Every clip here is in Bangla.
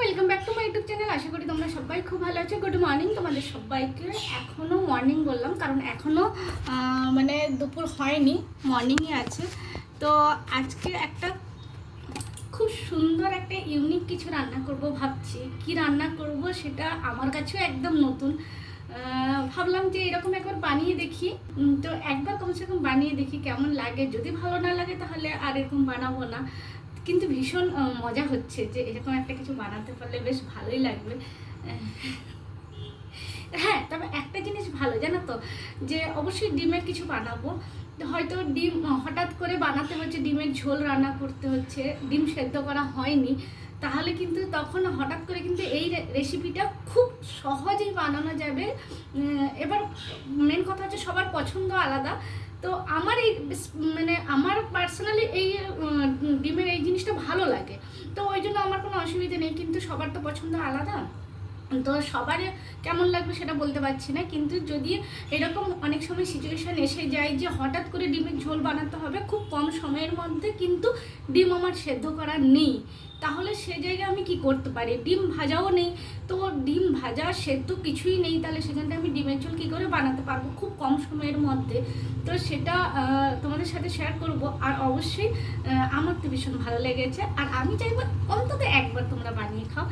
Welcome back to my YouTube channel আশা করি তোমরা সবাই খুব ভালো আছো। গুড মর্নিং তোমাদের সবাইকে এখনও মর্নিং বললাম, কারণ এখনও মানে দুপুর হয়নি মর্নিংই আছে। তো আজকে একটা খুব সুন্দর একটা ইউনিক কিছু রান্না করব ভাবছি। কি রান্না করব সেটা আমার কাছেও একদম নতুন। ভাবলাম যে এরকম একবার বানিয়ে দেখি। তো একবার কমসে কম বানিয়ে দেখি কেমন লাগে। যদি ভালো না লাগে তাহলে আর এরকম বানাবো না। কিন্তু ভীষণ মজা হচ্ছে যে এরকম একটা কিছু বানাতে পারলে বেশ ভালোই লাগবে। হ্যাঁ তবে একটা জিনিস ভালো, জানো তো? যে অবশ্যই ডিমের কিছু বানাবো। হয়তো ডিম হঠাৎ করে বানাতে হচ্ছে, ডিমের ঝোল রান্না করতে হচ্ছে, ডিম সেদ্ধ করা হয়নি, তাহলে কিন্তু তখন হঠাৎ করে কিন্তু এই রেসিপিটা খুব সহজেই বানানো যাবে। এবার মেন কথা হচ্ছে সবার পছন্দ আলাদা। তো আমার এই মানে আমার পার্সোনালি এই ডিমের এই জিনিসটা ভালো লাগে। তো ওই জন্য আমার কোনো অসুবিধা নেই, কিন্তু সবার তো পছন্দ আলাদা। তো সবার কেমন লাগবে সেটা বলতে পারছি না, কিন্তু যদি এরকম অনেক সময় সিচুয়েশান এসে যায় যে হঠাৎ করে ডিমের ঝোল বানাতে হবে খুব কম সময়ের মধ্যে, কিন্তু ডিম আমার সেদ্ধ করা নেই, তাহলে সে জায়গায় আমি কি করতে পারি? ডিম ভাজাও নেই, তো ডিম ভাজা সেদ্ধ কিছুই নেই, তাহলে সেখানটা আমি ডিমের ঝোল কী করে বানাতে পারব? খুব কম সময়ের মধ্যে। তো সেটা তোমাদের সাথে শেয়ার করব, আর অবশ্যই আমার তো ভীষণ ভালো লেগেছে, আর আমি চাইব অন্তত একবার তোমরা বানিয়ে খাও।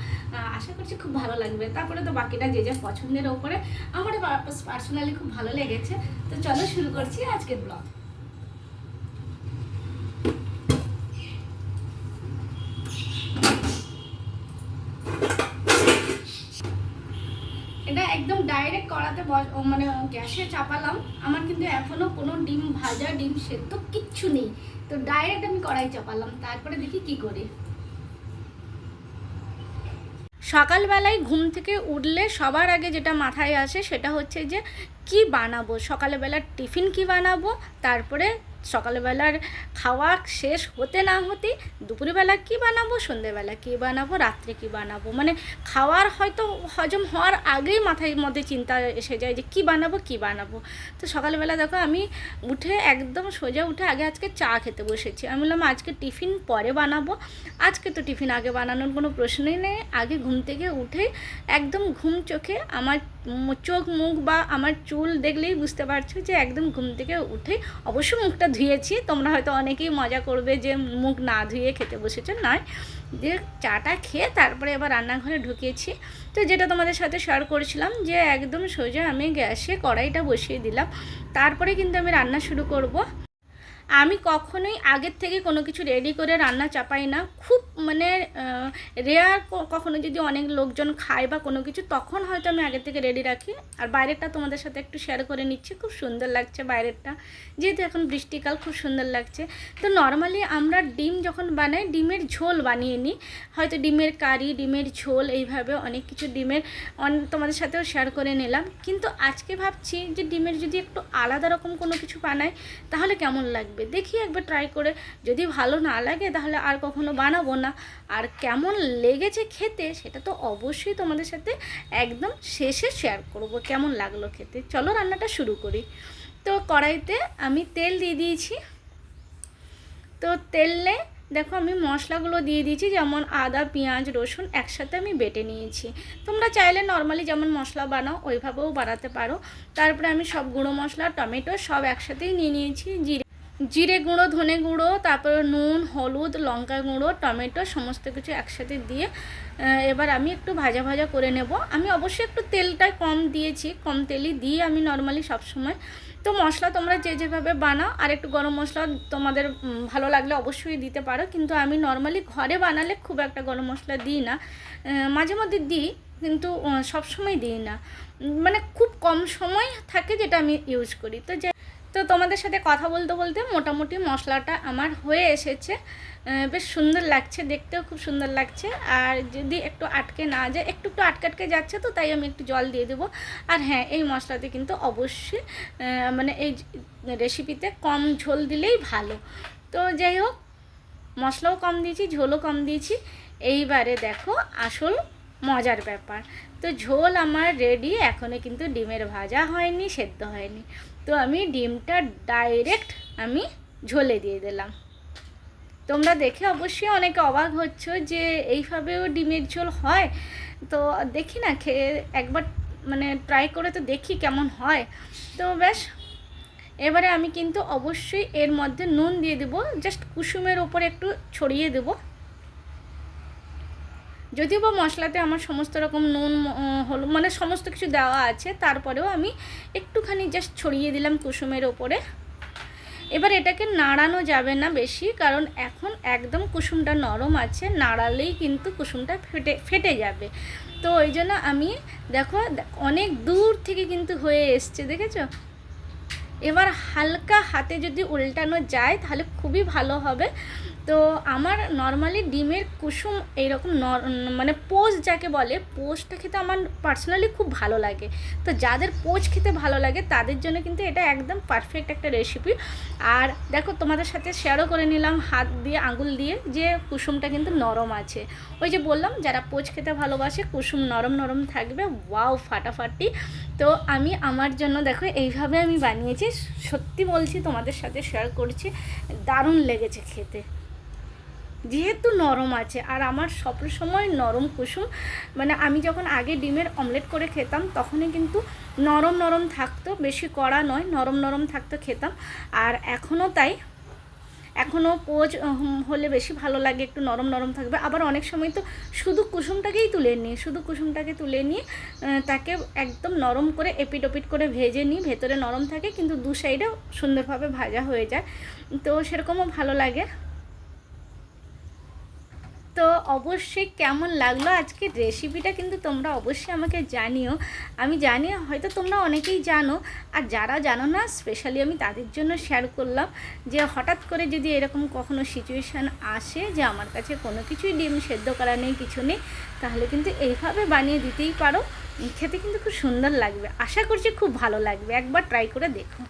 আশা করছি খুব ভালো লাগবে। তারপরে তো বাকিটা যে যা পছন্দের ওপরে। আমার পার্সোনালি খুব ভালো লেগেছে। তো চলো শুরু করছি আজকের ব্লগ এটা একদম ডাইরেক্ট কড়াতে মানে গ্যাসে চাপালাম। আমার কিন্তু এখনও কোনো ডিম ভাজা, ডিম সেদ্ধ কিচ্ছু নেই। তো ডাইরেক্ট আমি কড়াই চাপালাম। তারপরে দেখি কি করি। সকালবেলায় ঘুম থেকে উঠলে সবার আগে যেটা মাথায় আসে সেটা হচ্ছে যে, কি বানাবো? সকালবেলার টিফিন কি বানাবো? তারপরে সকালবেলার খাওয়া শেষ হতে না হতে দুপুরবেলা কি বানাবো, সন্ধেবেলা কি বানাবো, রাত্রে কি বানাবো? মানে খাওয়ার হয়তো হজম হওয়ার আগেই মাথায় মধ্যে চিন্তা এসে যায় যে কি বানাবো কি বানাবো? তো সকালবেলা দেখো আমি উঠে একদম সোজা উঠে আগে আজকে চা খেতে বসেছি। আমি বললাম, আজকে টিফিন পরে বানাবো। আজকে তো টিফিন আগে বানানোর কোনো প্রশ্নই নেই। আগে ঘুম থেকে উঠে একদম ঘুম চোখে আমার চোখ মুখ বা আমার চুল দেখলেই বুঝতে পারছ যে একদম ঘুম থেকে উঠে অবশ্য মুখটা ধুয়েছি। তোমরা হয়তো অনেকেই মজা করবে যে মুখ না ধুয়ে খেতে বসেছো। নয় যে চাটা খেয়ে তারপরে এবার রান্নাঘরে ঢুকিয়েছি তো যেটা তোমাদের সাথে শেয়ার করেছিলাম যে একদম সোজা আমি গ্যাসে কড়াইটা বসিয়ে দিলাম। তারপরে কিন্তু আমি রান্না শুরু করব। আমি কখনোই আগের থেকে কোনো কিছু রেডি করে রান্না চাপাই না। খুব মানে রেয়ার কখনো যদি অনেক লোকজন খায় বা কোনো কিছু, তখন হয়তো আমি আগে থেকে রেডি রাখি। আর বাইরেরটা তোমাদের সাথে একটু শেয়ার করে নিচ্ছি। খুব সুন্দর লাগছে বাইরেরটা। যেহেতু এখন বৃষ্টিকাল খুব সুন্দর লাগছে। তো নর্মালি আমরা ডিম যখন বানাই, ডিমের ঝোল বানিয়ে নিই। হয়তো ডিমের কারি, ডিমের ঝোল, এইভাবে অনেক কিছু ডিমের তোমাদের সাথেও শেয়ার করে নিলাম। কিন্তু আজকে ভাবছি যে ডিমের যদি একটু আলাদা রকম কোনো কিছু বানাই, তাহলে কেমন লাগবে? দেখি একবার ট্রাই করে। যদি ভালো না লাগে, তাহলে আর কখনো বানাবো না। আর কেমন লেগেছে খেতে সেটা তো অবশ্যই তোমাদের সাথে একদম শেষে শেয়ার করব, কেমন লাগল খেতে। চলো রান্নাটা শুরু করি। তো কড়াইতে আমি তেল দিয়ে দিয়েছি। তো তেলে দেখো আমি মশলাগুলো দিয়ে দিয়েছি, যেমন আদা, পেঁয়াজ, রসুন একসাথে আমি বেটে নিয়েছি। তোমরা চাইলে নর্মালি যেমন মশলা বানাও, ওইভাবেও বানাতে পারো। তারপরে আমি সব গুঁড়ো মশলা, টমেটো সব একসাথেই নিয়ে নিয়েছি, জিরে জিরে গুঁড়ো, ধনে গুঁড়ো, তারপরে নুন, হলুদ, লঙ্কা গুঁড়ো, টমেটো, সমস্ত কিছু একসাথে দিয়ে এবার আমি একটু ভাজা ভাজা করে নেব। আমি অবশ্যই একটু তেলটা কম দিয়েছি, কম তেলই দিয়ে আমি নর্মালি সবসময় তো মশলা তোমরা যে যেভাবে বানাও, আর একটু গরম মশলা তোমাদের ভালো লাগলে অবশ্যই দিতে পারো। কিন্তু আমি নর্মালি ঘরে বানালে খুব একটা গরম মশলা দিই না। মাঝে মধ্যে দিই, কিন্তু সবসময় দিই না। মানে খুব কম সময় থাকে যেটা আমি ইউজ করি। তো যে তো তোমাদের সাথে কথা বলতে বলতে মোটামুটি মশলাটা আমার হয়ে এসেছে। বেশ সুন্দর লাগছে, দেখতেও খুব সুন্দর লাগছে। আর যদি একটু আটকে না যায়, একটু একটু আটকে আটকে যাচ্ছে তো তাই আমি একটু জল দিয়ে দেবো। আর হ্যাঁ এই মশলাতে কিন্তু অবশ্যই মানে এই রেসিপিতে কম ঝোল দিলেই ভালো। তো যাই হোক, মশলাও কম দিয়েছি, ঝোলও কম দিয়েছি। এইবারে দেখো আসল মজার ব্যাপার। তো ঝোল আমার রেডি এখনও কিন্তু ডিমের ভাজা হয়নি, সেদ্ধ হয়নি। তো আমি ডিমটা ডাইরেক্ট আমি ঝোলে দিয়ে দিলাম। তোমরা দেখে অবশ্যই অনেকে অবাক হচ্ছ যে এইভাবেও ডিমের ঝোল হয়। তো দেখি না খেয়ে একবার মানে ট্রাই করে তো দেখি কেমন হয়। তো বেশ এবারে আমি কিন্তু অবশ্যই এর মধ্যে নুন দিয়ে দেবো জাস্ট কুসুমের ওপরে একটু ছড়িয়ে দেবো। যদিও বা মশলাতে আমার সমস্ত রকম নুন হলো মানে সমস্ত কিছু দেওয়া আছে, তারপরেও আমি একটুখানি জাস্ট ছড়িয়ে দিলাম কুসুমের ওপরে। এবার এটাকে নাড়ানো যাবে না বেশি, কারণ এখন একদম কুসুমটা নরম আছে, নাড়ালেই কিন্তু কুসুমটা ফেটে ফেটে যাবে। তো ওই জন্য আমি, দেখো, অনেক দূর থেকে কিন্তু হয়ে এসছে, দেখেছ? এবার হালকা হাতে যদি উল্টানো যায়, তাহলে খুবই ভালো হবে। তো আমার নর্মালি ডিমের কুসুম এইরকম মানে পোজ যাকে বলে পোজটা খেতে আমার পার্সোনালি খুব ভালো লাগে। তো যাদের পোজ খেতে ভালো লাগে, তাদের জন্য কিন্তু এটা একদম পারফেক্ট একটা রেসিপি আর দেখো, তোমাদের সাথে শেয়ারও করে নিলাম, হাত দিয়ে, আঙুল দিয়ে, যে কুসুমটা কিন্তু নরম আছে। ওই যে বললাম, যারা পোজ খেতে ভালোবাসে, কুসুম নরম নরম থাকবে ওয়াও ফাটাফাটি। তো আমি আমার জন্য দেখো, এইভাবে আমি বানিয়েছি, সত্যি বলছি, তোমাদের সাথে শেয়ার করছি, দারুণ লেগেছে খেতে। যেহেতু নরম আছে, আর আমার সব সময় নরম কুসুম মানে আমি যখন আগে ডিমের অমলেট করে খেতাম, তখনই কিন্তু নরম নরম থাকতো, বেশি কড়া নয়, নরম নরম থাকতো খেতাম। আর এখনও তাই, এখনও পোজ হলে বেশি ভালো লাগে, একটু নরম নরম থাকবে। আবার অনেক সময় তো শুধু কুসুমটাকেই তুলে নিই, শুধু কুসুমটাকে তুলে নিয়ে তাকে একদম নরম করে এপিট ওপিট করে ভেজে নিই, ভেতরে নরম থাকে, কিন্তু দু সাইডেও সুন্দরভাবে ভাজা হয়ে যায়। তো সেরকমও ভালো লাগে। তো অবশ্যই কেমন লাগল আজকের রেসিপিটা কিন্তু তোমরা অবশ্যই আমাকে জানিও। আমি জানি হয়তো তোমরা অনেকেই জানো, আর যারা জানো না স্পেশালি আমি তাদের জন্য শেয়ার করলাম যে হঠাৎ করে যদি এরকম কখনো সিচুয়েশান আসে যে আমার কাছে কোনো কিছুই ডিম সেদ্ধ করা নেই, কিছু নেই, তাহলে কিন্তু এইভাবে বানিয়ে দিতেই পারো। খেতে কিন্তু খুব সুন্দর লাগবে। আশা করছি খুব ভালো লাগবে। একবার ট্রাই করে দেখো।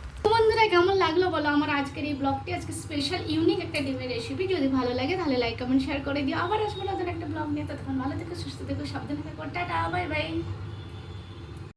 বন্ধুরা কেমন লাগল বলো? আমার আজকের এই ব্লগটি আজকে স্পেশাল ইউনিক একটা ডিমের রেসিপি যদি ভালো লাগে তাহলে লাইক কমেন্ট শেয়ার করে দিও। আবার আসব নতুন একটা ব্লগ নিয়ে। তখন ভালো থেকে, সুস্থ থেকো, সাবধানে থেকো। Tata bye bye